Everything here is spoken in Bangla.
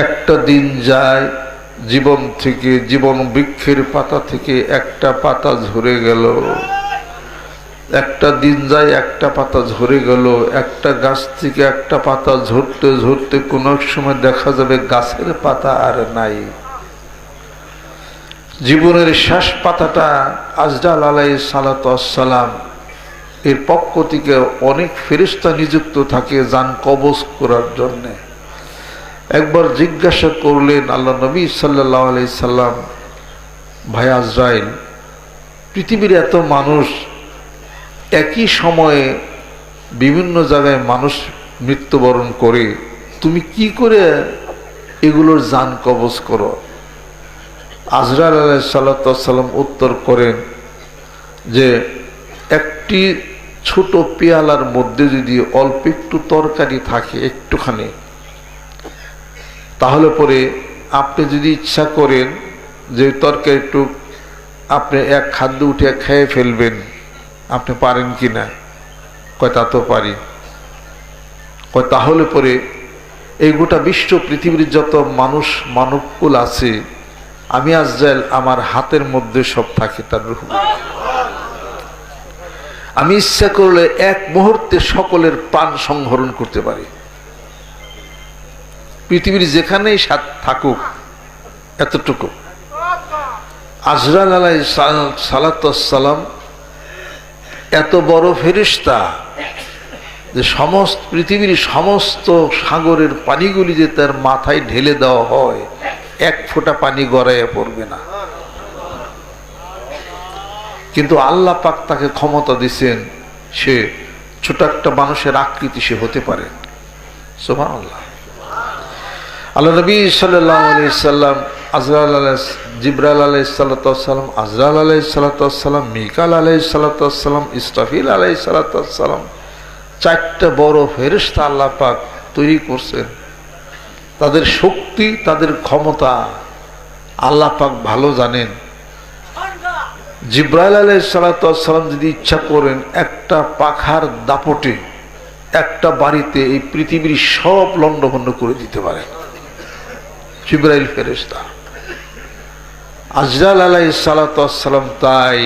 একটা দিন যায়, জীবন থেকে, জীবন বৃক্ষের পাতা থেকে একটা পাতা ঝরে গেল। একটা দিন যায়, একটা পাতা ঝরে গেল। একটা গাছ থেকে একটা পাতা ঝরতে ঝরতে কোন এক সময় দেখা যাবে গাছের পাতা আর নাই। জীবনের শেষ পাতাটা আজরাল আলাই সালাতাম এর পক্ষ থেকে অনেক ফেরিস্তা নিযুক্ত থাকে যান কবজ করার জন্যে। একবার জিজ্ঞাসা করলেন আল্লাহ নবী সাল্লাহ আলি সাল্লাম, ভাই আজরাইল, পৃথিবীর এত মানুষ একই সময়ে বিভিন্ন জায়গায় মানুষ মৃত্যুবরণ করে, তুমি কি করে এগুলোর যান কবজ করো? আজরাল আলাই সাল্লাম উত্তর করেন যে, একটি ছোট পেয়ালার মধ্যে যদি অল্প একটু তরকারি থাকে একটুখানি তাহলে পরে আপনি যদি ইচ্ছা করেন যে তরকারি একটু আপনি এক খাদ্য উঠে খেয়ে ফেলবেন, আপনি পারেন কি না কয়, তা তো পারি। কয়, তাহলে পরে এই গোটা বিশ্ব পৃথিবীর যত মানুষ মানবকুল আছে, আমি আজরাইল আমার হাতের মধ্যে সব থাকে, তার রূপ। আমি ইচ্ছা করলে এক মুহূর্তে সকলের প্রাণ সংহরণ করতে পারি। পৃথিবীর যেখানেই সাত থাকুক, এতটুকু। আজরাল আলাই সালাতাম এত বড় ফেরিস্তা যে সমস্ত, পৃথিবীর সমস্ত সাগরের পানিগুলি যে তার মাথায় ঢেলে দেওয়া হয়, এক ফোঁটা পানি গড়াইয়া পড়বে না। কিন্তু আল্লাহ পাক তাকে ক্ষমতা দিছেন, সে ছোট একটা মানুষের আকৃতি সে হতে পারে। সোমান আল্লাহ আল্লাহ নবী সাল্লাম আজরাল আলাহ জিব্রাল আলাই সাল্লাতাম আজরাল আলাই সাল্লাতাম মিকাল আলাই সাল্লাতাম ইস্তাফিল আলাই সাল্লাতাম চারটা বড় ফেরিস্তা আল্লাহ পাক তৈরি করছেন। তাদের শক্তি, তাদের ক্ষমতা আল্লাহ পাক ভালো জানেন। জিব্রাইল আলাই সাল্লাতাম যদি ইচ্ছা করেন, একটা পাখার দাপটে, একটা বাড়িতে এই পৃথিবীর সব লণ্ডভণ্ড করে দিতে পারেন। জিব্রাইল ফেরেস্তা আজরাল আলাই সালাম তাই